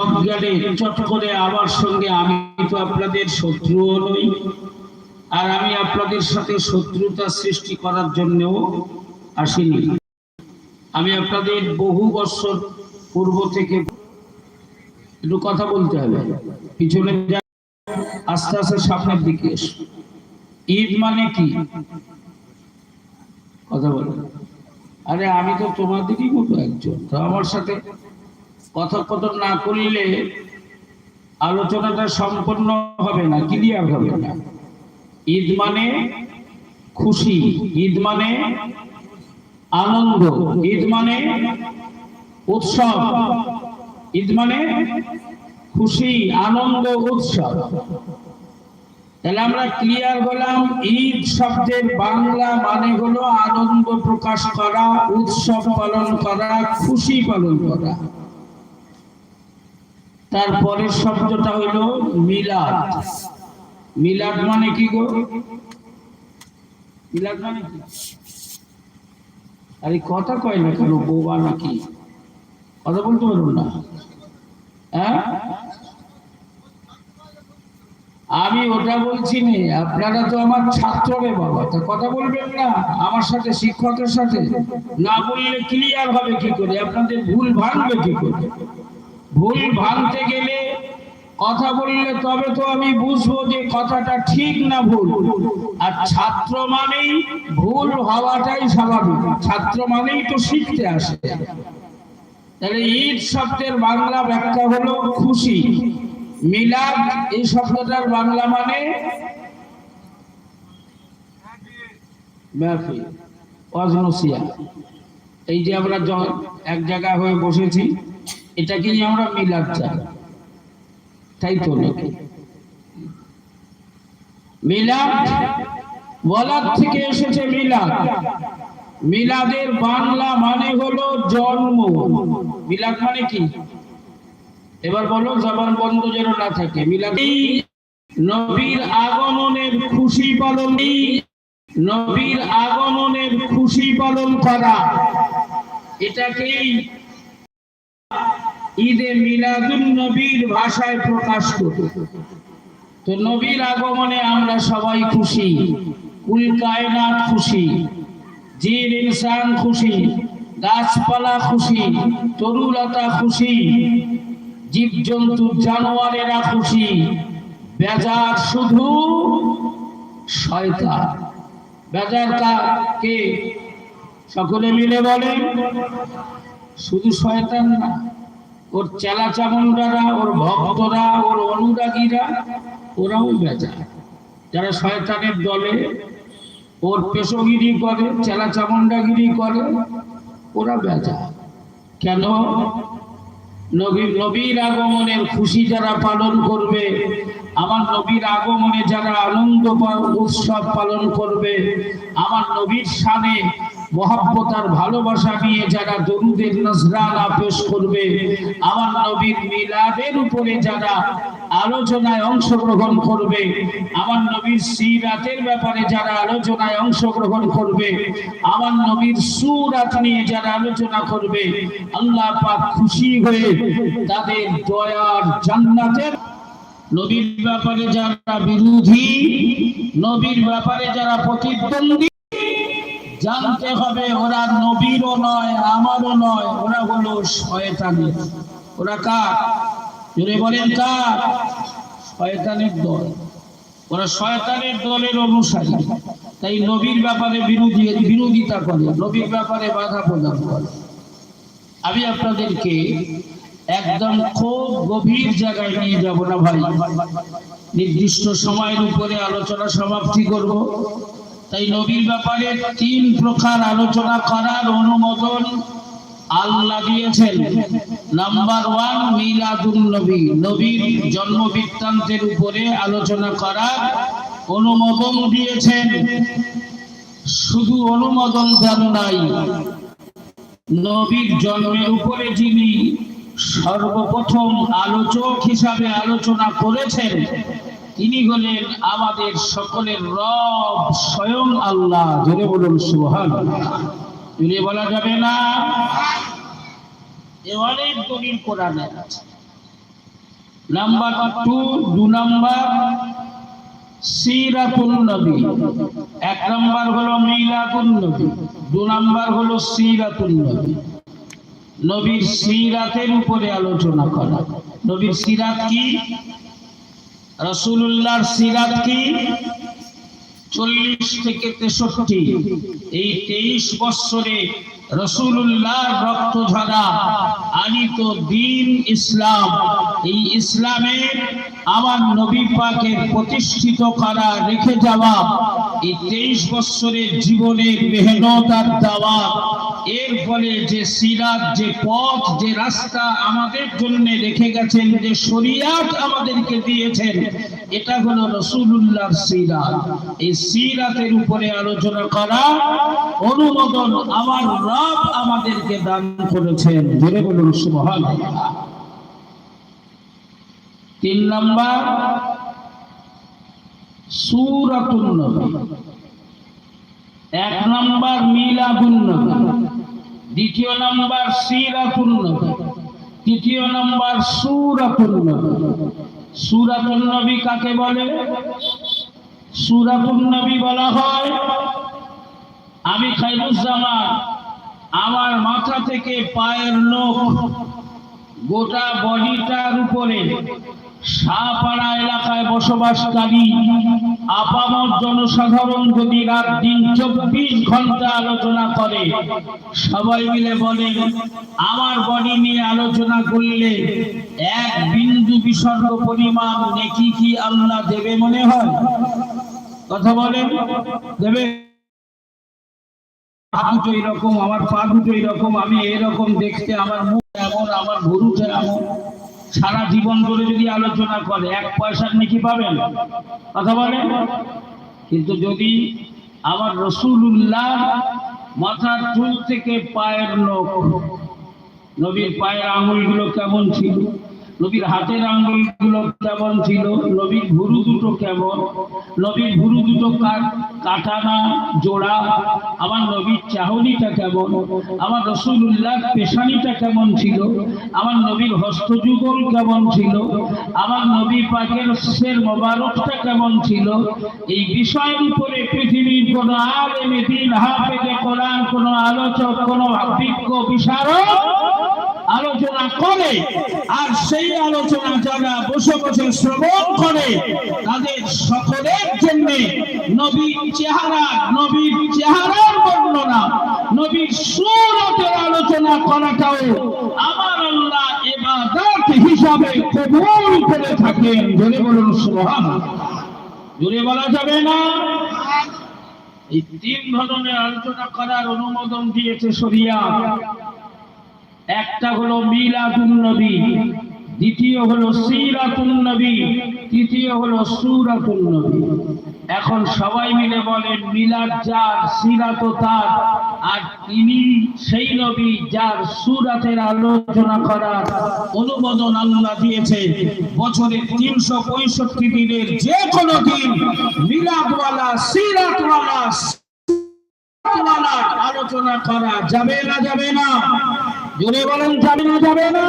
অজ্ঞানে চট করে আমার সঙ্গে, আমি তো আপনাদের শত্রুও নই। আর আমি আপনাদের সাথে শত্রুতা সৃষ্টি করার জন্যও আসিনি। আমি আপনাদের বহু বছর পূর্ব থেকে একটু কথা বলতে হবে। পিছনে আস্তে আস্তে সামনের দিকে এসো। ঈদ মানে কি? কথা বলো। আরে আমি তো তোমাদেরই মতো একজন। তো আমার সাথে কথোপকথন না করলে আলোচনাটা সম্পন্ন হবে না ক্লিয়ার হবে না। ঈদ মানে খুশি, ঈদ মানে আনন্দ, ঈদ মানে উৎসব, ঈদ মানে খুশি, আনন্দ, উৎসব। তাহলে আমরা ক্লিয়ার হলাম ঈদ শব্দের বাংলা মানে হলো আনন্দ প্রকাশ করা, উৎসব পালন করা, খুশি পালন করা। তারপরের শব্দটা হলো মিলাদ। মিলাদ মানে কি গো? মিলাদ মানে কি? আরে কথা কয় না কেন, বৌবা নাকি? কথা বলতে পারুন না। হ্যাঁ? আমি ওটা বলছি নে, আপনারা তো আমার ছাত্র রে বাবা, তা কথা বলবেন না, আমার সাথে, শিক্ষকের সাথে। না বললে ক্লিয়ার হবে কি করে? আপনাদের ভুল ভাঙবে কি করে? ভুল ভাঙতে গেলে কথা বললে তবে তো আমি বুঝব যে কথাটা ঠিক না ভুল। আর ছাত্র মানেই ভুল হওয়াটাই স্বাভাবিক। ছাত্র মানেই তো শিখতে আসে। তাহলে ঈদ শব্দের বাংলা ব্যাখ্যা হলো খুশি। মিলাদ এই শব্দটার বাংলা মানে? এই যে আমরা এক জায়গায় হয়ে বসেছি এটাকেই আমরা মিলাদ চাই তাই তো নাকি মিলাদ বলার থেকে এসেছে মিলাদ। মিলাদের বাংলা মানে হলো জন্ম। মিলাদ মানে কি? এবার বলো, জবান বন্ধ যেন না থাকে। মিলাদ নবীর আগমনের খুশি পালন। নবীর আগমনের খুশি পালন করা। এটাকেই ঈদে মিলাদুল নবীর ভাষায় প্রকাশ করি তো নবীর আগমনে আমরা সবাই খুশি, কুল কায়নাত খুশি, জিন ইনসান খুশি, গাছপালা খুশি, তরুলতা খুশি জীবজন্তু জানোয়ারেরা খুশি, বেজার শুধু শয়তান। বেজার কে? সকলে মিলে বলেন, শুধু শয়তান না। ওর চেলা চামুন্ডারা ওর ভক্তরা, ওর অনুরাগীরা, ওরাও বেজা যারা শয়তানের দলে ওর পেশগিরি করে চেলা চামুন্ডাগিরি করে, ওরা বেজা কেন? নবী, নবীর আগমনের খুশি যারা পালন করবে, আমার নবীর আগমনে যারা আনন্দ উৎসব পালন করবে, আমার নবীর সানে মহাব্বত ভালোবাসা নিয়ে যারা দরুদের নজরানা পেশ করবে, আমার নবীর মিলাদের উপরে যারা আলোচনায় অংশগ্রহণ করবে, আমার নবীর সিরাতের ব্যাপারে যারা আলোচনায় অংশগ্রহণ করবে, আমার নবীর সুরাত নিয়ে যারা আলোচনা করবে, আল্লাহ পাক খুশি হয়ে তাদের দয়ার জান্নাতের নবীর ব্যাপারে যারা বিরোধী, নবীর ব্যাপারে যারা প্রতিদ্বন্দ্বী জানতে হবে, ওরা নবীরও নয়, আমারও নয়। ওরা হলো শয়তানের ওরা কার? জুড়ে বলেন কার? শয়তানের দল। ওরা শয়তানের দলের অনুসারী। তাই নবীর ব্যাপারে বিরোধী, বিরোধিতা করে। নবীর ব্যাপারে বাধা প্রদান করে। আমি আপনাদেরকে একদম খুব গভীর জায়গায় নিয়ে যাব না ভাই। নির্দিষ্ট সময়ের উপরে আলোচনা সমাপ্তি করব। তাই নবীর ব্যাপারে তিন প্রকার আলোচনা করার অনুমোদন আল্লাহ দিয়েছেন। নাম্বার ওয়ান, মিলাদুন নবী। নবীর জন্ম বৃত্তান্তের উপরে আলোচনা করার অনুমোদন দিয়েছেন। শুধু অনুমোদন দেন নাই, নবীর জন্মের উপরে যিনি সর্বপ্রথম আলোচক হিসাবে আলোচনা করেছেন তিনি হলেন আমাদের সকলের রব স্বয়ং আল্লাহ। জোরে বলুন সুহান জোরে বলা যাবে না? এ অনেক দলিল কোরআনে আছে। নাম্বার টু, দু নাম্বার, সিরাতুন নবী। এক নাম্বার হলো মিলাদুন নবী। দু নাম্বার হলো সিরাতুন নবী। নবীর সিরাতের উপরে আলোচনা করা। নবীর সিরাত কি? রসুল্লাহর সিরাত কি? চল্লিশ থেকে তেষট্টি। এই তেইশ বৎসরে রসুল্লাহ রক্ত ঝরা আনিত দিন ইসলাম। এই ইসলামে আমার নবী পাকের প্রতিষ্ঠিত করা রেখে যাওয়া এই তেইশ বৎসরের জীবনের মেহনত আর দাওয়া এর ফলে যে সিরাত, যে পথ, যে রাস্তা আমাদের জন্য রেখে গেছেন, যে শরিয়াত আমাদেরকে দিয়েছেন, এটা হলো রসুল্লাহর সিরাত। এই সিরাতের উপরে আলোচনা করা, অনুমোদন আমার রব আমাদেরকে দান করেছেন। ধরে বলুন সুবহান তিন নাম্বার, সুরাতুন নবী। এক নম্বর মিলাদুন নবী। দ্বিতীয় নাম্বার সিরাতুন তৃতীয় নাম্বার সুরাতুন নবী। নবী কাকে বলে? সুরাতুন নবী বলা হয় আমি খাইরুজ্জামান আমার মাথা থেকে পায়ের নখ গোটা বডিটার উপরে এলাকায় বসবাসকারী, আপামর জনসাধারণ যদি রাত দিন চব্বিশ ঘণ্টা আলোচনা করে, সবাই মিলে বলেন আমার বডি নিয়ে আলোচনা করলে এক বিন্দু বিসর্গ পরিমাণ নেকি কি আল্লাহ দেবে মনে হয়? কথা বলেন, দেবে? আমার পা দুটো এরকম, আমি এরকম দেখতে, আমার মুখ এমন, আমার ভুরুটা এমন। সারা জীবন ধরে যদি আলোচনা করে, এক পয়সার নাকি পাবেন? কথা বলেন। কিন্তু যদি আমার রসুল্লাহ মাথার চুল থেকে পায়ের নখ, নবীর পায়ের আঙুলগুলো কেমন ছিল? নবীর হাতের আঙ্গুলগুলো কেমন ছিল? নবীর ভুরু দুটো কেমন? নবীর ভুরু দুটো কাট- কাটা না জোড়া। আমার নবীর চাহনিটা কেমন? আমার রসুল্লাহ পেশানিটা কেমন ছিল? আমার নবীর হস্তযুগল কেমন ছিল? আমার নবী পাকের শের মোবারকটা কেমন ছিল? এই বিষয়ের উপরে পৃথিবীর কোন আলেমে দিন হাফেজে কোরআন, কোনো আলোচক, কোনো বিজ্ঞ বিশারদ আলোচনা করে, আর সেই আলোচনা যারা বসে বসে শ্রবণ করে, তাদের সকলের জন্য নবীর চেহারা, নবীর চেহারার বর্ণনা, নবীর সুরতের আলোচনা করাটাও আমার আল্লাহ এবাদত হিসাবে কবুল করে থাকেন। জোরে বলুন, সুবহানাল্লাহ। জোরে বলা যাবে না? এই তিন ধরনের আলোচনা করার অনুমোদন দিয়েছে শরিয়া। একটা হলো মিলাদুন নবী, দ্বিতীয় হলো সিরাতুন নবী, তৃতীয় হলো সুরাতুন নবী। এখন সবাই মিলে বলেন, মিলাদ যার, সিরাত তার, আর তিনি সেই নবী যার সুরাতের আলোচনা করার অনুমোদন আল্লাহ দিয়েছে। বছরের তিনশো পঁয়ষট্টি দিনের যে কোনো দিন মিলাদওয়ালা, সিরাতওয়ালা আলোচনা করা যাবে না যাবে না। জোরে বলেন যাবে না যাবে না।